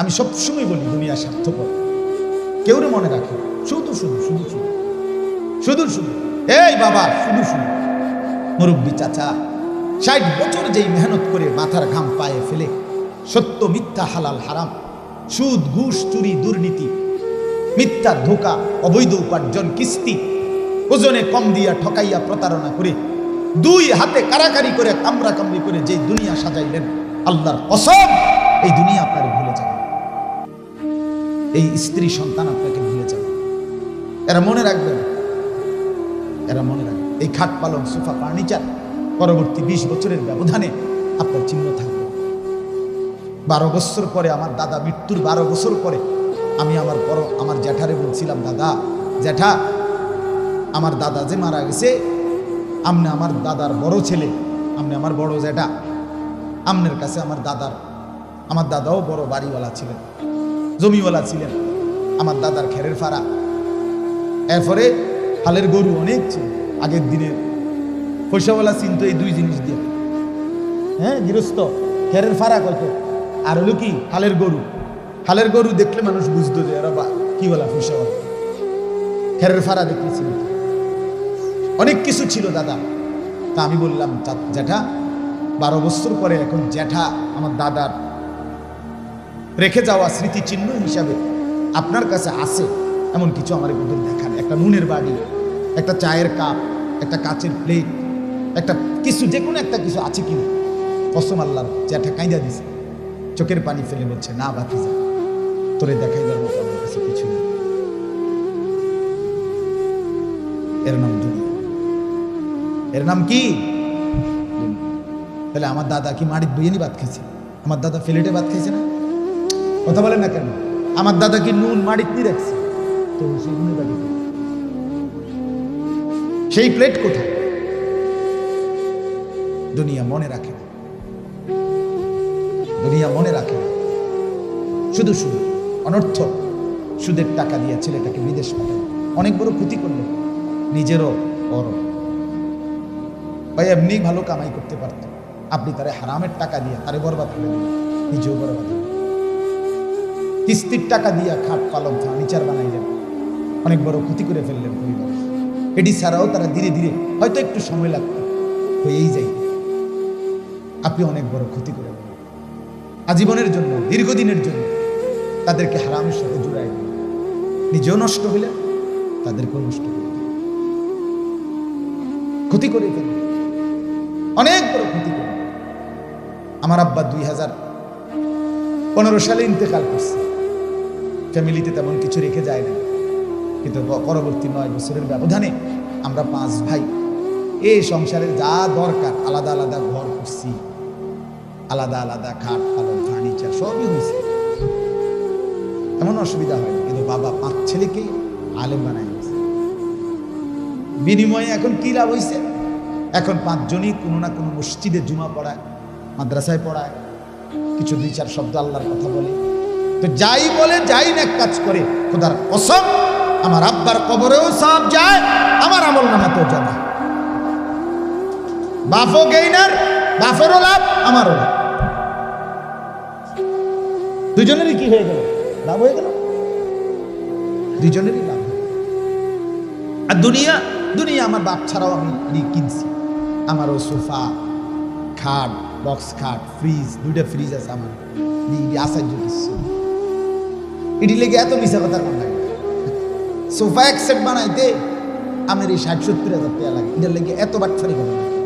আমি সবসময় বলি, দুনিয়া স্বার্থপর। কেউ মনে রাখে, শুধু শুধু শুধু শুধু। শুধু শুধু। এই বাবা, শুধু শুধু। মুরব্বী চাচা, ষাট বছর যেই মেহনত করে মাথার ঘাম পায়ে ফেলে, সত্য মিথ্যা হালাল হারাম, সুদ, ঘুষ, চুরি, দুর্নীতি, মিথ্যা ধোকা, অবৈধ উপার্জন, কিস্তি, ওজনে কম দিয়া ঠকাইয়া প্রতারণা করে, দুই হাতে কারাকারি করে কামড়া কামড়ি করে যে দুনিয়া সাজাইলেন, আল্লাহর কসম, এই দুনিয়া আপনার এই স্ত্রী সন্তান আপনাকে ভুলে যাবে। এরা মনে রাখবেন এরা মনে রাখবে। এই খাট পালং, সোফা, ফার্নিচার পরবর্তী বিশ বছরের ব্যবধানে আপনার চিহ্ন থাকবে। বারো বছর পরে আমার দাদা, মৃত্যুর বারো বছর পরে আমি আমার বড়, আমার জ্যাঠারে বলছিলাম, দাদা, জ্যাঠা, আমার দাদা যে মারা গেছে, আমনে আমার দাদার বড় ছেলে, আমনে আমার বড় জ্যাঠা, আমনের কাছে আমার দাদার, আমার দাদাও বড় বাড়িওয়ালা ছিলেন। জমিওয়ালা ছিলেন, আমার দাদার খেরের ফাড়া। এরপরে হালের গরু অনেক ছিল, আগের দিনে পয়সাওয়ালা চিন্ত এই দুই জিনিস দিয়ে। হ্যাঁ গৃহস্থ, খেরের ফাড়া কত? আর হলো কি, হালের গরু। হালের গরু দেখলে মানুষ বুঝতো যে এরা বা কি বলা পয়সাওয়ালা। খেরের ফাড়া দেখেছিল অনেক কিছু ছিল দাদা। তা আমি বললাম জ্যাঠা, বারো বছর পরে এখন জ্যাঠা, আমার দাদার রেখে যাওয়া স্মৃতিচিহ্ন হিসাবে আপনার কাছে আছে এমন কিছু আমার কিন্তু দেখান একটা নুনের বাড়ি একটা চায়ের কাপ, একটা কাচের প্লেট একটা কিছু যে কোনো একটা কিছু আছে কিনা কসম আল্লাহর জ্যাঠা কাঁদা দিছে। চোখের পানি ফেলে বলছে, না বাতি যা তোরে দেখাই মতো আমার কাছে কিছু নেই। এর নাম এর নাম কি? তাহলে আমার দাদা কি মাটির বিরিয়ানি ভাত খেয়েছে? আমার দাদা ফ্লেটে ভাত খেয়েছে না? কথা বলেন না কেন? আমার দাদা কি নুন দিয়ে রাখছে তো সেই সেই প্লেট কোথায়? দুনিয়া মনে রাখে না। দুনিয়া মনে রাখে না। শুধু শুধু অনর্থ। সুদের টাকা দিয়ে ছেলেটাকে বিদেশ পাঠায় অনেক বড় ক্ষতি করল। নিজেরও বড়। ভাই, এমনি ভালো কামাই করতে পারত। আপনি তারে হারামের টাকা দিয়ে তারে বরবাদ করে দিলেন। নিজেও বরবাদ। কিস্তির টাকা দিয়ে খাট পালং ফার্নিচার বানাইলেন অনেক বড় ক্ষতি করে ফেললেন পরিবার। এটি ছাড়াও তারা ধীরে ধীরে, হয়তো একটু সময় লাগতো, হয়েই যাই আপনি অনেক বড় ক্ষতি করে আজীবনের জন্য, দীর্ঘদিনের জন্য তাদেরকে হারামের সাথে জুড়াই দিলেন। নিজেও নষ্ট হইলেন, তাদেরকেও নষ্ট করে ক্ষতি করে ফেললেন। অনেক বড় ক্ষতি করে আমার আব্বা দুই হাজার পনেরো সালে ইন্তেকাল করছে। ফ্যামিলিতে তেমন কিছু রেখে যায় না। কিন্তু পরবর্তী নয় বছরের ব্যবধানে আমরা পাঁচ ভাই। এই সংসারের যা দরকার, আলাদা আলাদা ঘর করছি। আলাদা আলাদা খাট পালন, ফার্নিচার, সবই হয়েছে। এমন অসুবিধা হয়নি, কিন্তু বাবা পাঁচ ছেলেকে আলেম বানায় বিনিময়ে এখন কি লাভ হয়েছে এখন পাঁচজনই কোনো না কোনো মসজিদে জুমা পড়ায়, মাদ্রাসায় পড়ায়, কিছু দুই চার শব্দ আল্লাহর কথা বলে। তো যাই বলে, যাই না এক কাজ করে, খোদার কসম, আমার আব্বার কবরেও সব যায়, আমার আমল নামাতেও যায় বাফও গেইনার, বাফেরও লাভ, আমারও লাভ। দুজনেরই কি হয়ে গেল? লাভ হয়ে গেল? দুজনেরই লাভ। আর দুনিয়া দুনিয়া আমার বাপ ছাড়াও আমি কিনছি। আমারও সোফা, খাট, বক্স খাট, ফ্রিজ, দুইটা ফ্রিজ আছে আমার। আসার কিছু। এটি লেগে এত মিশা কথা সোফা এক সেট বানাইতে আমার এই ষাট সত্তর হাজার টাকা লাগে। এটার লেগে এত বাটফারি করা লাগে।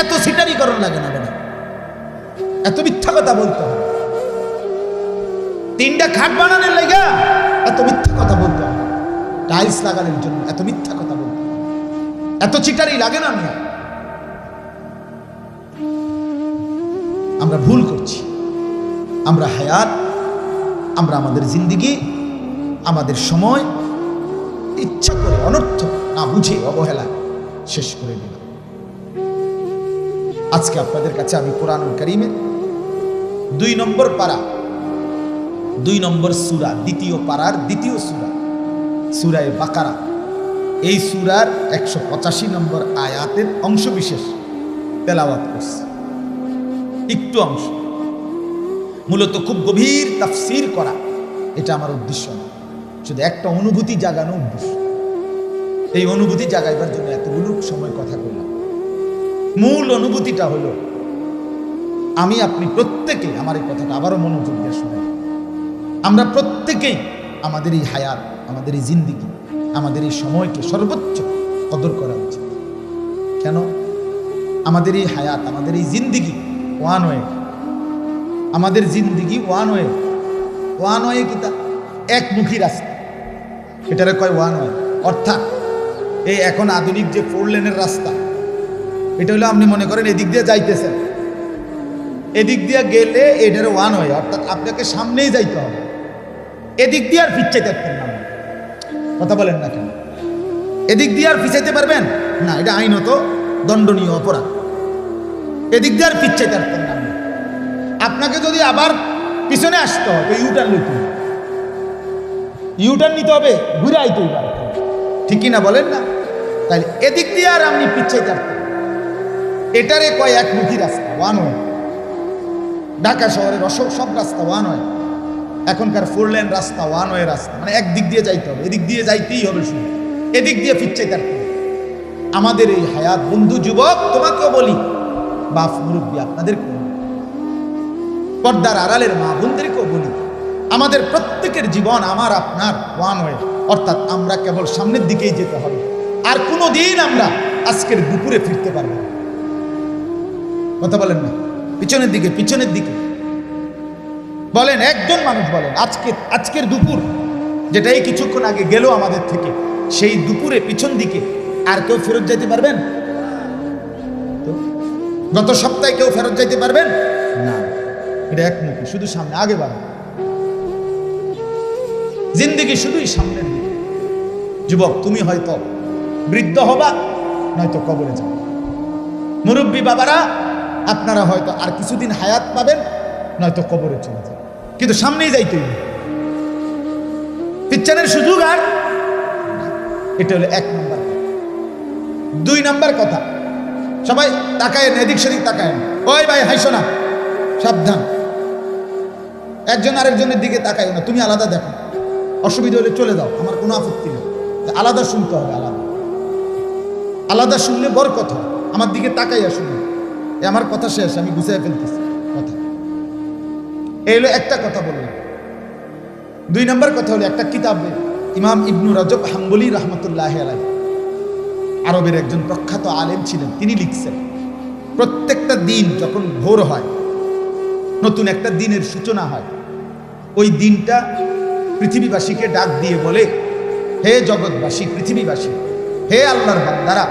এত সিটারিকরণ লাগে না বেটা। এত মিথ্যা কথা বলতে হবে। তিনটা খাট বানানোর লেগে এত মিথ্যা কথা বলতে হবে। টাইলস লাগানোর জন্য এত মিথ্যা কথা বলতে এত চিটারি লাগে না মিয়া আমরা ভুল করছি। আমরা হায়াত আমরা আমাদের জিন্দিগি, আমাদের সময় ইচ্ছা করে অনর্থ না বুঝে অবহেলা শেষ করে দিলাম আজকে আপনাদের কাছে আমি কোরআনুল করিমের দুই নম্বর পারা, দুই নম্বর সুরা, দ্বিতীয় পাড়ার দ্বিতীয় সুরা, সুরায় বাকারা। এই সুরার একশো পঁচাশি নম্বর আয়াতের অংশ বিশেষ তেলাওয়াত করছে। একটু অংশ। মূলত খুব গভীর তাফসির করা। এটা আমার উদ্দেশ্য না। শুধু একটা অনুভূতি জাগানো উদ্দেশ্য। এই অনুভূতি জাগাইবার জন্য এতগুলো সময় কথা বললাম। মূল অনুভূতিটা হলো, আমি আপনি প্রত্যেকে আমার এই কথাটা আবারও মনোযোগ দিয়ে শুনে আমরা প্রত্যেকেই আমাদের এই হায়াত, আমাদের এই জিন্দিগি, আমাদের এই সময়কে সর্বোচ্চ কদর করা উচিত। কেন? আমাদের এই হায়াত, আমাদের এই জিন্দিগি ওয়ান ওয়ে। আমাদের জিন্দিগি ওয়ান ওয়ে। ওয়ান ওয়ে কি তা? একমুখী রাস্তা। এটারে কয় ওয়ান ওয়ে। অর্থাৎ এই এখন আধুনিক যে ফোর লেনের রাস্তা, এটা হলো আপনি মনে করেন এদিক দিয়ে যাইতেছেন। এদিক দিয়ে গেলে এটার ওয়ান ওয়ে। অর্থাৎ আপনাকে সামনেই যাইতে হবে। এদিক দিয়ে আর পিচ্ছাইতে পারতেন না কথা বলেন না কেন? এদিক দিয়ে আর ফিচাইতে পারবেন? না, এটা আইনত দণ্ডনীয় অপরাধ। এদিক দিয়ে আর পিচ্ছাইতে পারতেন না। আপনাকে যদি আবার পিছনে আসতে হবে ইউটার্ন লইতে হবে। ইউটার্ন নিতে হবে, ঘুরে আইতে হবে আরেকটা। ঠিকই না বলেন না? তাহলে এদিক দিয়ে আর আপনি পিচ্ছাইতে পারতেন না। এটারে কয় একমুখী রাস্তা ওয়ান ওয়ে ঢাকা শহরের অসব সব রাস্তা ওয়ান ওয়ে এখনকার ফোর লেন রাস্তা ওয়ান ওয়ে রাস্তা। মানে একদিক দিয়ে যাইতে হবে, এদিক দিয়ে যাইতেই হবে শুধু। এদিক দিয়ে ফিরছে তার আমাদের এই হায়াত, বন্ধু, যুবক, তোমাকেও বলি, বাপ, মুরব্বী আপনাদেরকে বলি। পর্দার আড়ালের মা বোনদেরকেও বলি, আমাদের প্রত্যেকের জীবন আমার, আপনার, ওয়ান ওয়ে। অর্থাৎ আমরা কেবল সামনের দিকেই যেতে হবে। আর কোনো দিন আমরা আজকের দুপুরে ফিরতে পারব না। কথা বলেন না। পিছনের দিকে পিছনের দিকে। বলেন, একজন মানুষ বলেন, আজকে, আজকের দুপুর যেটা এই কিছুক্ষণ আগে গেল আমাদের থেকে, সেই দুপুরে পিছন দিকে আর কেউ ফেরত যাইতে পারবেন? গত সপ্তাহে কেউ ফেরত যাইতে পারবেন? না। এটা একমুখী, শুধু সামনে, আগে বাড়ো। জিন্দিগি শুধুই সামনের দিকে। যুবক, তুমি হয়তো বৃদ্ধ হবা, নয়তো কবরে যাবে। মুরব্বী বাবারা, আপনারা হয়তো আর কিছুদিন হায়াত পাবেন, নয়তো কবরে চলে যাবে কিন্তু সামনেই যাইতে হবে। পিচ্ছানের সুযোগ আর এটা হলো এক নম্বর দুই নম্বর কথা, সবাই তাকায় এদিক সেদিক তাকায় ওই ভাই, হাইসো না, সাবধান। একজন আরেকজনের দিকে তাকায় না, তুমি আলাদা দেখো। অসুবিধা হলে চলে যাও, আমার কোনো আপত্তি নেই। আলাদা শুনতে হবে, আলাদা। আলাদা শুনলে বড় কথা, আমার দিকে তাকাইয়া শুনে। এ আমার কথা শেষ, আমি গুছিয়ে ফেলতেছি। কথা। এই হলো একটা কথা বললাম। দুই নম্বর কথা হলো, একটা কিতাবে ইমাম ইবনু রজব হাম্বলি রহমতুল্লাহ আলাই আরবের একজন প্রখ্যাত আলেম ছিলেন, তিনি লিখছেন, প্রত্যেকটা দিন যখন ভোর হয় নতুন একটা দিনের সূচনা হয়। ওই দিনটা পৃথিবীবাসীকে ডাক দিয়ে বলে, হে জগৎবাসী, পৃথিবীবাসী, হে আল্লাহর বান্দারা,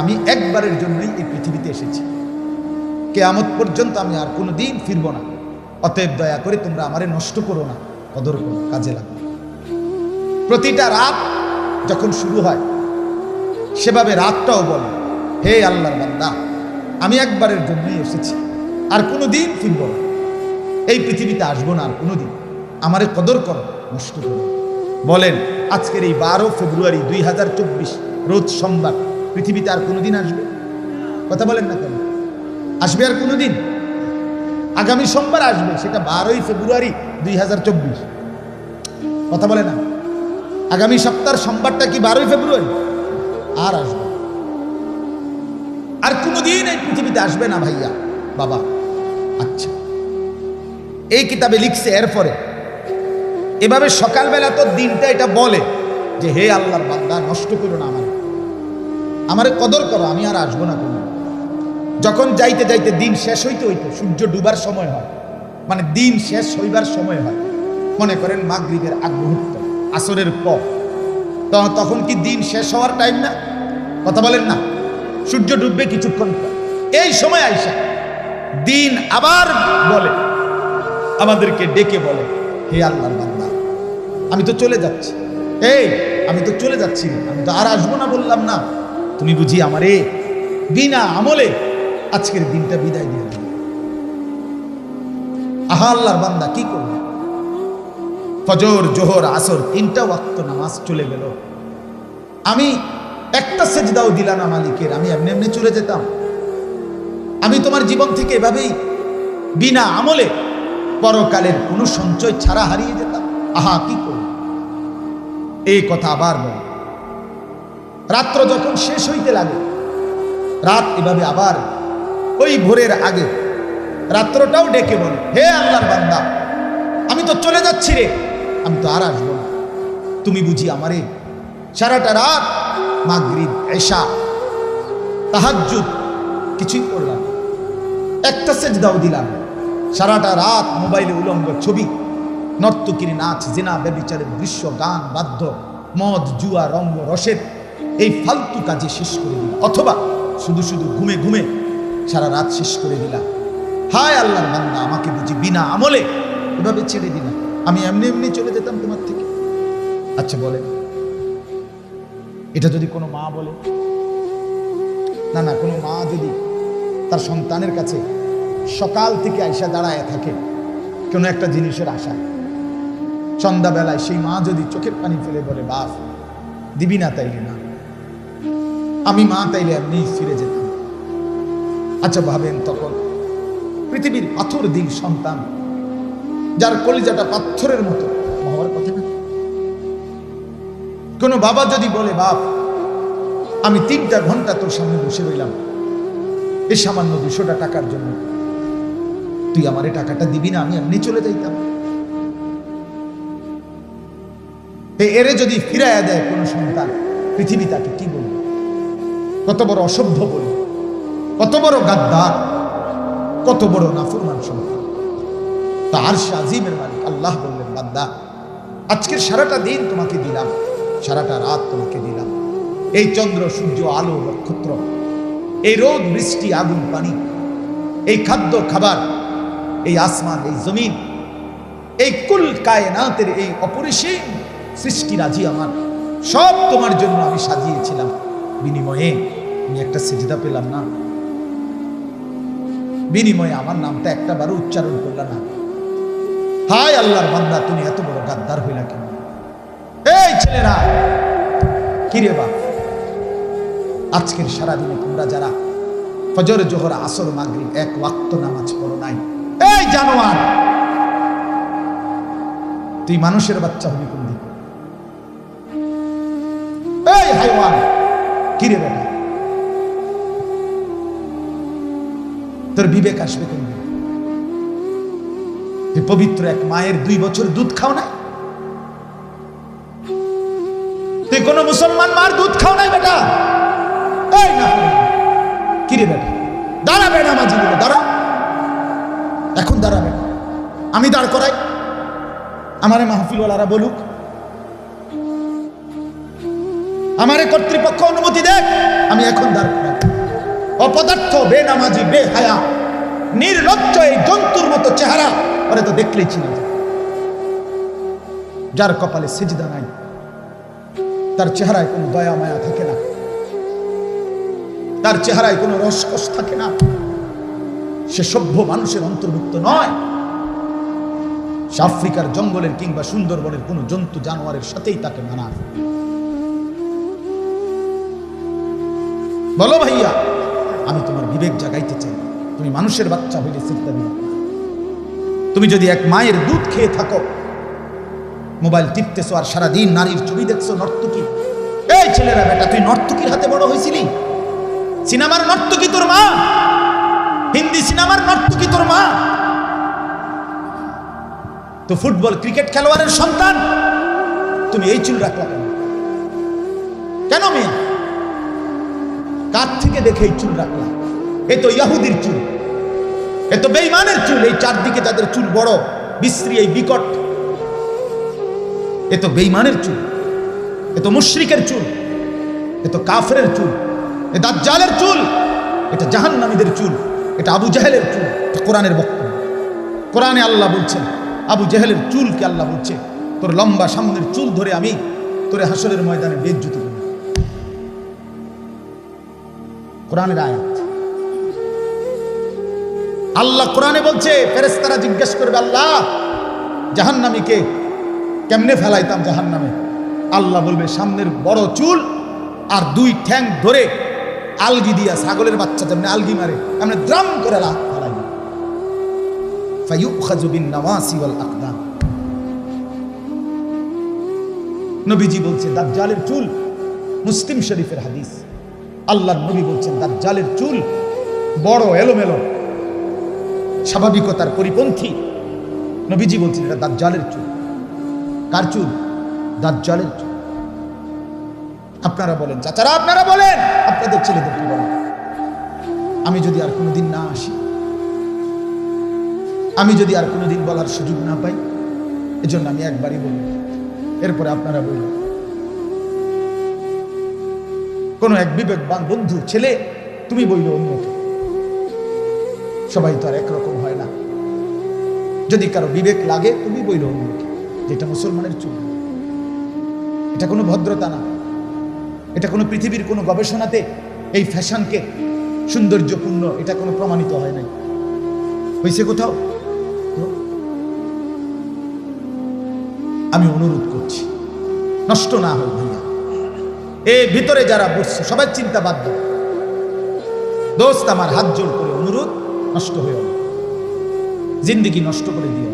আমি একবারের জন্যই এই পৃথিবীতে এসেছি। কেয়ামত পর্যন্ত আমি আর কোনো দিন ফিরব না। অতএব দয়া করে তোমরা আমারে নষ্ট করো না, কদর করো, কাজে লাগো প্রতিটা রাত যখন শুরু হয়, সেভাবে রাতটাও বলে, হে আল্লাহর বান্দা, আমি একবারের জন্যই এসেছি, আর কোনো দিন ফিরব না। এই পৃথিবীতে আসব না আর কোনো দিন আমারে কদর করো, নষ্ট করো। বলেন, আজকের এই বারো ফেব্রুয়ারি দুই হাজার চব্বিশ, রোজ সোমবার, পৃথিবীতে আর কোনোদিন আসবে? কথা বলেন না কেন? আসবে আর কোনো দিন আগামী সোমবার আসবে, সেটা বারোই ফেব্রুয়ারি দুই হাজার চব্বিশ। কথা বলে না? আগামী সপ্তাহের সোমবারটা কি বারোই ফেব্রুয়ারি? আর আসবে। আর কোনোদিন এই পৃথিবীতে আসবে না ভাইয়া, বাবা। আচ্ছা। এই কিতাবে লিখছে এরপরে। এভাবে সকালবেলা তো দিনটা এটা বলে যে, হে আল্লাহর বান্দা, নষ্ট করো না আমার। আমারে কদর করো, আমি আর আসব না কোনো। যখন যাইতে যাইতে দিন শেষ হইতে হইতে, সূর্য ডুবার সময় হয়। মানে দিন শেষ হইবার সময় হয়। মনে করেন মাগরিবের আগ মুহূর্ত, আসরের পর। তখন কি দিন শেষ হওয়ার টাইম না? কথা বলেন না। সূর্য ডুববে কিছুক্ষণ এই সময় আইসা দিন আবার বলে। আমাদেরকে ডেকে বলে, হে আল্লাহর বান্দা, আমি তো চলে যাচ্ছি। এই, আমি তো চলে যাচ্ছি। আমি তো আর আসব না বললাম না। তুমি বুঝি আমারে বিনা আমলে আজকের দিনটা বিদায় দিয়ে দিল। আহা আল্লাহর বান্দা, কি করবে ফজর, জোহর, আসর, তিনটা ওয়াক্ত নামাজ চলে গেল। আমি একটা সেজদাও দিলাম না মালিকের, আমি এমনি এমনি চলে যেতাম। আমি তোমার জীবন থেকে এভাবেই বিনা আমলে পরকালের কোনো সঞ্চয় ছাড়া হারিয়ে যেতাম। আহা, কি করব? এই কথা আবার বল রাত্র যখন শেষ হইতে লাগে, রাত এভাবে আবার ওই ভোরের আগে রাত্রটাও ডেকে বলে, হে আল্লাহর বান্দা, আমি তো চলে যাচ্ছি রে। আমি তো আর আসব না। তুমি বুঝি আমারে সারাটা রাত মাগরিব, এশা, তাহাজ্জুদ কিছুই করলাম একটা সেজ দাও দিলাম। সারাটা রাত মোবাইলে উলঙ্গ ছবি। নর্তকীর নাচ, জেনা, ব্যবিচারের দৃশ্য, গান, বাদ্য, মদ, জুয়া, রঙ্গ, রসের এই ফালতু কাজে শেষ করে দিলাম অথবা শুধু শুধু ঘুমে ঘুমে সারা রাত শেষ করে দিলাম হায় আল্লাহর বান্দা, আমাকে বুঝি বিনা আমলে এভাবে ছেড়ে দিলাম আমি এমনি এমনি চলে যেতাম তোমার থেকে। আচ্ছা বলে এটা যদি কোনো মা বলে? না না, কোনো মা যদি তার সন্তানের কাছে সকাল থেকে আইসা দাঁড়ায় থাকে। কোনো একটা জিনিসের আশা। সন্ধ্যাবেলায় সেই মা যদি চোখের পানি ফেলে বলে, বাপ, দিবি না তাইলে না। আমি মা তাইলে এমনি ফিরে যেতাম। আচ্ছা ভাবেন তখন, পৃথিবীর পাথর দিল সন্তান, যার কলিজাটা পাথরের মতো হওয়ার কথা না? কোনো বাবা যদি বলে, বাপ, আমি তিনটা ঘণ্টা তোর সামনে বসে রইলাম। এই সামান্য দুশোটা টাকার জন্য। তুই আমার টাকাটা দিবি না, আমি এমনি চলে যাইতাম। এরে যদি ফিরাইয়া দেয় কোনো সন্তান, পৃথিবী তাকে কি বলবে? কত বড় অসভ্য বলবে কত বড় গাদ্দার, কত বড় নাফরমান সন্তান। তার সে আজিমের মালিক, আল্লাহ বললেন, বান্দা, আজকের সারাটা দিন তোমাকে দিলাম, সারাটা রাত তোমাকে দিলাম। এই চন্দ্র, সূর্য, আলো, নক্ষত্র, এই রোদ, বৃষ্টি, আগুন, পানি, এই খাদ্য, খাবার এই আসমান, এই জমিন, এই কুল কায়নাতের এই অপরিসীম সৃষ্টিরাজি আমার। সব তোমার জন্য আমি সাজিয়েছিলাম। বিনিময়ে আমি একটা সেজদা পেলাম না। বিনিময়ে আমার নামটা একটা বারো উচ্চারণ করলাম না। হায় আল্লাহর বান্দা, তুমি এত বড় গাদ্দার হইলা কেন? এই ছেলেরা! কিরে বা আজকের সারাদিনে তোমরা যারা ফজর, জোহর, আসর, মাগরিব এক ওয়াক্ত নামাজ পড়ো নাই এই জানোয়ার। তুই মানুষের বাচ্চা হবি কোন দিকে এই হাইওয়ান, কিরে বেটা? তোর বিবেক আসবে কোন তুই পবিত্র এক মায়ের দুই বছর দুধ খাও নাই? তুই কোন মুসলমান মার দুধ খাও নাই বেটা? এই না, কিরে বেটা? দাঁড়া বেটা মাঝি দাঁড়া। এখন দাঁড়া বেটা আমি দাঁড় করাই। আমারে মাহফিলওয়ালারা বলুক। আমারে কর্তৃপক্ষ অনুমতি দেখ আমি এখন দাঁড় করাই। অপদার্থ, বেনামাজি, বেহায়া, নির্লজ্জ এই জন্তুর মতো চেহারা ওরে তো দেখলেই ছিল যার কপালে সেজদা নাই, তার চেহারায় কোনো দয়া মায়া থাকে না। তার চেহারায় কোনো রসকস থাকে না। সে সভ্য মানুষের অন্তর্ভুক্ত নয়। সে আফ্রিকার জঙ্গলের কিংবা সুন্দরবনের কোনো জন্তু জানোয়ারের সাথেই তাকে মানায়। বলো ভাইয়া, আমি তোমার বিবেক জাগাইতে চাই। তুমি মানুষের বাচ্চা হইলে চিন্তা দিও। তুমি যদি এক মায়ের দুধ খেয়ে থাকো, মোবাইল টিপতেছো আর সারাদিন নারীর ছবি দেখছ নর্তকী। এই ছেলেরা বেটা, তুই নর্তকীর হাতে বড় হয়েছিলি সিনেমার নর্তকী তোর মা? হিন্দি সিনেমার নর্তকী তোর মা? তো ফুটবল ক্রিকেট খেলোয়াড়ের সন্তান? তুমি এই চুল রাখলা কেন? কেন মেয়ে? কার থেকে দেখে এই চুল রাখলা? এ তো ইয়াহুদির চুল। এ তো বেইমানের চুল। এই চারদিকে তাদের চুল বড়, বিশ্রী, এই বিকট। এ তো বেইমানের চুল। এ তো মুশ্রিকের চুল। এ তো কাফরের চুল। এ দাজ্জালের চুল। এটা জাহান্নামীদের চুল। এটা আবু জাহেলের চুল, কোরআনের বক্তব্য। কোরআনে আল্লাহ বলছেন, আবু জাহেলের চুলকে আল্লাহ বলছে, তোর লম্বা সামনের চুল ধরে আমি তোরে হাসরের ময়দানে বেজ্জুতি করি কোরআনের আয়াত। আল্লাহ কোরআনে বলছে ফেরেস্তারা জিজ্ঞেস করবে, আল্লাহ, জাহান্নামীকে কেমনে ফেলাইতাম জাহান্নামে? আল্লাহ বলবে, সামনের বড় চুল আর দুই ঠ্যাং ধরে আলগি দিয়া ছাগলের বাচ্চা যেমনি আলগি মারে এমনি দ্রাম করে লা- ফেলাই ফায়ুখাযু বিন নাওয়াসি ওয়াল আকদাম। নবীজি বলছে দাজ্জালের চুল মুসলিম শরীফের হাদিস। আল্লাহর নবী বলছেন, দাজ্জালের চুল বড়, এলোমেলো, স্বাভাবিকতার পরিপন্থী। নবীজি বলছেন, এটা দাজ্জালের চুল। কার চুল? দাজ্জালের চুল। আপনারা বলেন, চাচারা, আপনারা বলেন, আপনাদের ছেলেদেরকে বলেন আমি যদি আর কোনোদিন না আসি, আমি যদি আর কোনোদিন বলার সুযোগ না পাই, এজন্য আমি একবারই বলি, এরপরে আপনারা বললেন কোন এক বিবেকবান বন্ধু ছেলে, তুমি বইল অন্যকে। সবাই তো আর একরকম হয় না। যদি কারও বিবেক লাগে, তুমি বইল অন্যকে, যেটা মুসলমানের চুল। এটা কোনো ভদ্রতা না। এটা কোনো পৃথিবীর কোনো গবেষণাতে এই ফ্যাশনকে সৌন্দর্যপূর্ণ, এটা কোনো প্রমাণিত হয় নাই। হয়েছে কোথাও? আমি অনুরোধ করছি, নষ্ট না হয় ভাইয়া। এ ভিতরে যারা বসছে, সবাই চিন্তা দাও। দোস্ত, আমার হাত জোর করে অনুরোধ, নষ্ট হয়ে না। জিন্দগি নষ্ট করে দিও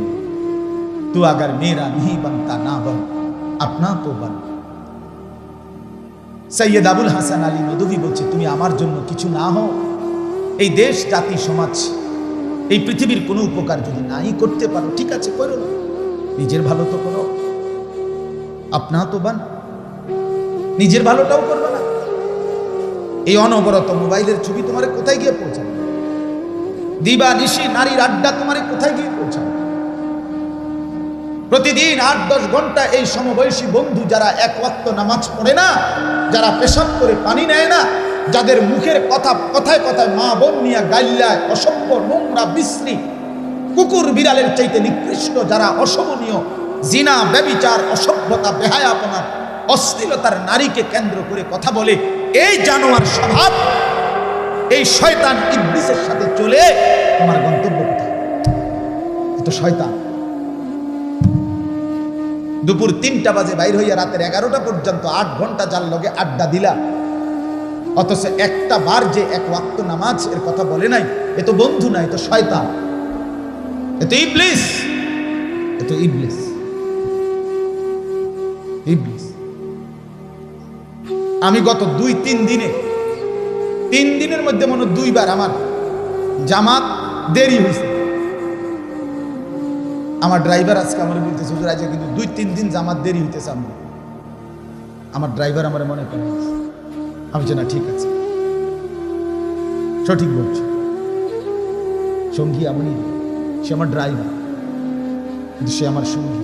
তু আগার মেয়েরা নিহি বানতা না বন, আপনা তো বন। সৈয়দ আবুল হাসান আলী নদভি বলছে, তুমি আমার জন্য কিছু না হও। এই দেশ, জাতি, সমাজ, এই পৃথিবীর কোনো উপকার যদি নাই করতে পারো, ঠিক আছে, করো। নিজের ভালো তো করো। আপনা তো বান। নিজের ভালোটাও করবে না। এই অনবরত মোবাইলের ছবি তোমার কোথায় গিয়ে পৌঁছাবে? দিবা নিশি নারীর আড্ডা তোমার কোথায় গিয়ে পৌঁছাবে? প্রতিদিন আট, দশ ঘণ্টা এই সমবয়সী বন্ধু যারা এক ওয়াক্ত নামাজ পড়ে না, যারা পেশাব করে পানি নেয় না, যাদের মুখের কথা কথায় কথায় মা বোন নিয়ে অসভ্য নোংরা বিশ্রী, কুকুর বিড়ালের চাইতে নিকৃষ্ট, যারা অশোভনীয়, জিনা, ব্যবিচার, অসভ্যতা বেহায়াপনার অশ্লীলতার নারীকে কেন্দ্র করে কথা বলে, এই জানোয়ার স্বভাব, এই শয়তান ইবলিসের সাথে চলে তোমার গন্তব্য কোথায়? এ তো শয়তান। দুপুর তিনটা বাজে বাইর হইয়া রাতের এগারোটা পর্যন্ত আট ঘণ্টা যার লগে আড্ডা দিলা। অথচ একটা বার যে এক ওয়াক্ত নামাজ এর কথা বলে নাই, এ তো বন্ধু নাই এ তো শয়তান। এ তো ইবলিস। এ তো ইবলিস। ইবলিস। আমি গত দুই তিন দিনে, তিন দিনের মধ্যে মনে দুইবার আমার জামাত দেরি হয়েছে আমার ড্রাইভার আজকে আমার বলতেছে, হুজুর, আজকে কিন্তু দুই, তিন দিন জামাত দেরি হইতেছে আমার। আমার ড্রাইভার আমার মনে করে, আমি যে না, ঠিক আছে। সঠিক বলছি। সঙ্গী এমনই, সে আমার ড্রাইভার কিন্তু সে আমার সঙ্গী।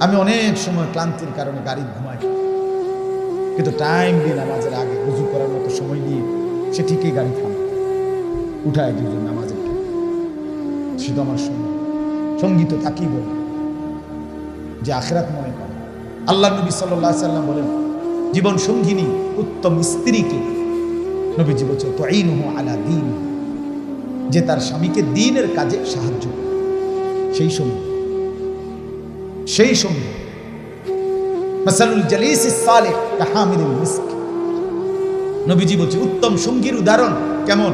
আমি অনেক সময় ক্লান্তির কারণে গাড়ি ঘুমাই। কিন্তু টাইম দিয়ে নামাজের আগে রুজু করার মতো সময় নিয়ে সে ঠিকই গাড়ি থামে। উঠায় দুজন নামাজের টাইম। সে তো আমার সঙ্গী সঙ্গী তাকেই বলে। যে আখেরাত মনে করে আল্লাহ নবী সাল্লাহ সাল্লাম বলেন, জীবন সঙ্গিনী উত্তম স্ত্রীকে নবীজি বলছে তো এই নহ আলা দিন যে তার স্বামীকে দিনের কাজে সাহায্য করে। সেই সঙ্গী। সেই সঙ্গী। মাসালুল জালিস সালে কাহামিরুল মিস্ক। নবীজি বলছে উত্তম সঙ্গীর উদাহরণ কেমন?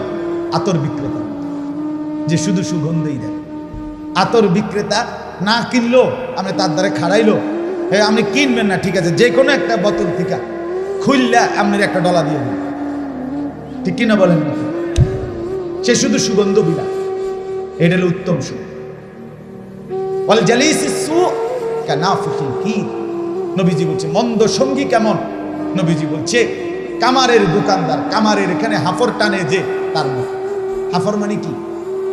আতর বিক্রেতা। যে শুধু সুগন্ধই দেয়। আতর বিক্রেতা না কিনলো আমি তার দ্বারা খাড়াইলো। হে, আপনি কিনবেন না, ঠিক আছে যে কোনো একটা বোতল থেকে খুললে আপনার একটা ডলা দিয়ে দিন। ঠিক কিনা বলেন? সে শুধু সুগন্ধ বিলা এটা হলো উত্তম সুখ বলে জালিস সু কানাফিকিল কি নবীজি বলছে, মন্দ সঙ্গী কেমন? নবীজি বলছে, কামারের দোকানদার, কামারের এখানে হাফর টানে যে তার হাফর মানে কি?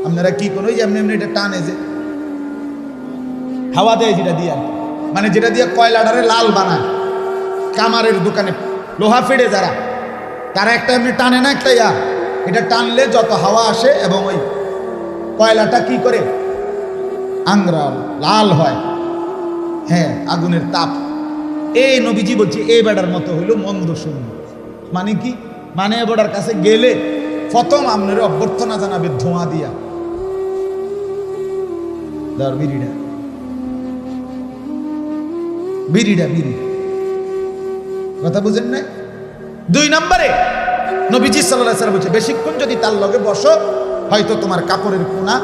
আপনারা কি কোনো এমনি এমনি এটা টানে যে হাওয়া দেয় যেটা দিয়ে মানে যেটা দিয়ে কয়লাটারে লাল বানায়। কামারের দোকানে লোহা ফেড়ে যারা, তারা একটা এমনি টানে না একটা ইয়া এটা টানলে যত হাওয়া আসে এবং ওই কয়লাটা কি করে? আংরা লাল হয়। হ্যাঁ আগুনের তাপ। এই নবীজি বলছে এই বেড়ার মতো হইল মন্দ সঙ্গী মানে কি? মানে বেড়ার কাছে গেলে প্রথম আপনার অভ্যর্থনা জানাবে ধোঁয়া দিয়া। ধর, বিড়িটা। বিড়িটা, বিড়ি। কথা বুঝেন না দুই নম্বরে নবীজি সাল্লাহ সাল্লাম বলছে, বেশিক্ষণ যদি তার লগে বসো, হয়তো তোমার কাপড়ের কোনা,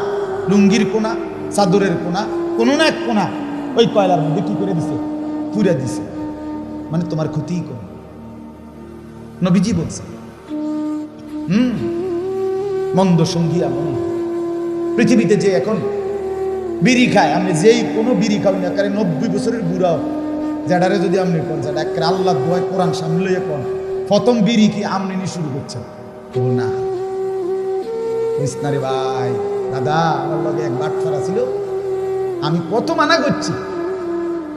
লুঙ্গির কোনা, চাদরের কোনা, কোনো না এক কোনা ওই কয়লার মধ্যে কি করে দিছে? পুরে দিছে। মানে তোমার ক্ষতিই কম নবীজি বলছে, হুম, মন্দ সঙ্গী এমন পৃথিবীতে যে এখন বিড়ি খায়। আপনি যেই কোনো বিড়ি খাবেন না, কারণ নব্বই বছরের বুড়াও যেটারে যদি আপনি কোন, যেটা একের আল্লাহ দোয়াই কোরআন সামলে কোন, প্রথম বিড়ি কি আমনি শুরু করছেন? ও না। বুঝিস না রে ভাই, দাদা, আমার লগে এক বাট ফেরা ছিল। আমি কত মানা করছি।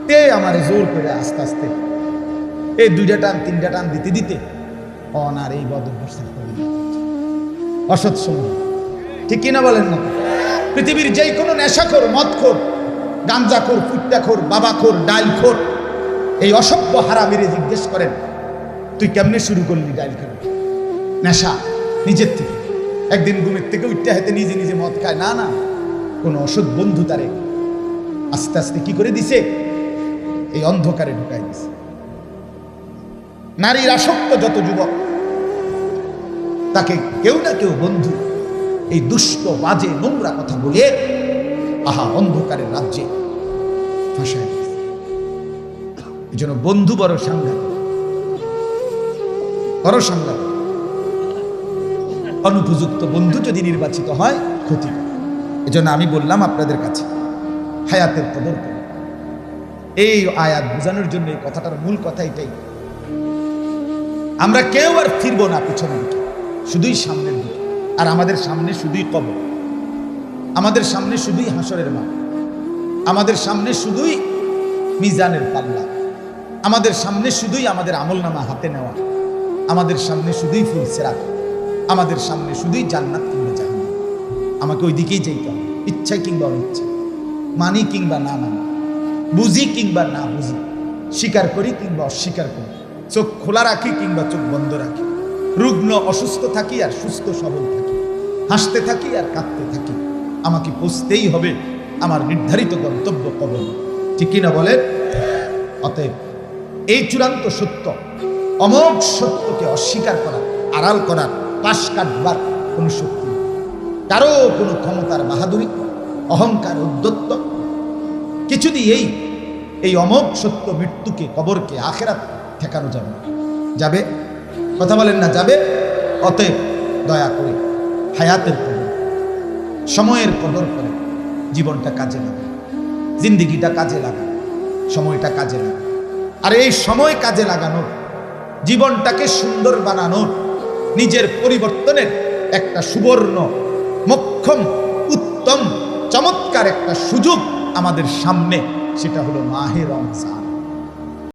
তে আমার জোর করে আস্তে আস্তে এই দুইটা টান, তিনটা টান দিতে দিতে, অনার এই বদ অভ্যাস থাকতে হবে। অসৎ সঙ্গী ঠিক কিনা বলেন না পৃথিবীর যেই কোনো নেশাখোর, মদখোর, গাঞ্জাখোর ফুট্টাখোর বাবাখোর ডাইলখোর এই অসভ্য হারামিরে জিজ্ঞেস করেন, তুই কেমনে শুরু করলি ডাইল খাবি নেশা, নিজের থেকে। একদিন ঘুমের থেকে উঠতে হাতে নিজে নিজে মদ খায়। না না, কোনো অসৎ বন্ধু তারে আস্তে আস্তে কি করে দিছে? এই অন্ধকারে ঢুকাই দিছে। নারীর আসক্ত যত যুবক, তাকে কেউ না কেউ বন্ধু এই দুষ্ট, বাজে, নোংরা কথা বলে আহা অন্ধকারের রাজ্যে ফাঁসায় এই জন্য বন্ধু বড় সাংঘাতিক। বড় সাংঘাতিক। অনুপযুক্ত বন্ধু যদি নির্বাচিত হয়, ক্ষতি এজন্য আমি বললাম আপনাদের কাছে, হায়াতের কদর করুন। এই আয়াত বোঝানোর জন্য এই কথাটার মূল কথা এটাই। আমরা কেউ আর ফিরবো না পিছনের দিকে, শুধুই সামনের দিকে। আর আমাদের সামনে শুধুই কবর। আমাদের সামনে শুধুই হাসরের মা আমাদের সামনে শুধুই মিজানের পাল্লা। আমাদের সামনে শুধুই আমাদের আমলনামা হাতে নেওয়া। আমাদের সামনে শুধুই ফুল সেরাক আমাদের সামনে শুধুই জান্নাত কিংবা জাহান্নাম। আমাকে ওই দিকেই যেতে হবে। ইচ্ছা কিংবা অনিচ্ছা মানি কিংবা না মানি। বুঝি কিংবা না বুঝি। স্বীকার করি কিংবা অস্বীকার করি। চোখ খোলা রাখি কিংবা চোখ বন্ধ রাখি। রুগ্ন অসুস্থ থাকি আর সুস্থ সবল থাকি। হাসতে থাকি আর কাঁদতে থাকি। আমাকে পৌঁছতেই হবে আমার নির্ধারিত গন্তব্য কবর। ঠিক কিনা বলেন? অতএব এই চূড়ান্ত সত্য, অমোঘ সত্যকে অস্বীকার করা, আড়াল করার পাশ কাটবার কোনো শক্তি। কারও কোনো ক্ষমতার বাহাদুরি, অহংকার উদ্যত্ত কিছু দিয়েই এই অমোঘ সত্য মৃত্যুকে, কবরকে, আখেরাত ঠেকানো যাবে যাবে কথা বলেন না, যাবে? অতএব দয়া করে হায়াতের কদর, সময়ের কদর করে জীবনটা কাজে লাগে জিন্দিগিটা কাজে লাগা সময়টা কাজে লাগা আর এই সময় কাজে লাগানোর, জীবনটাকে সুন্দর বানানোর, নিজের পরিবর্তনের একটা সুবর্ণ, মক্ষম, উত্তম, চমৎকার একটা সুযোগ আমাদের সামনে, সেটা হলো মাহে রমজান।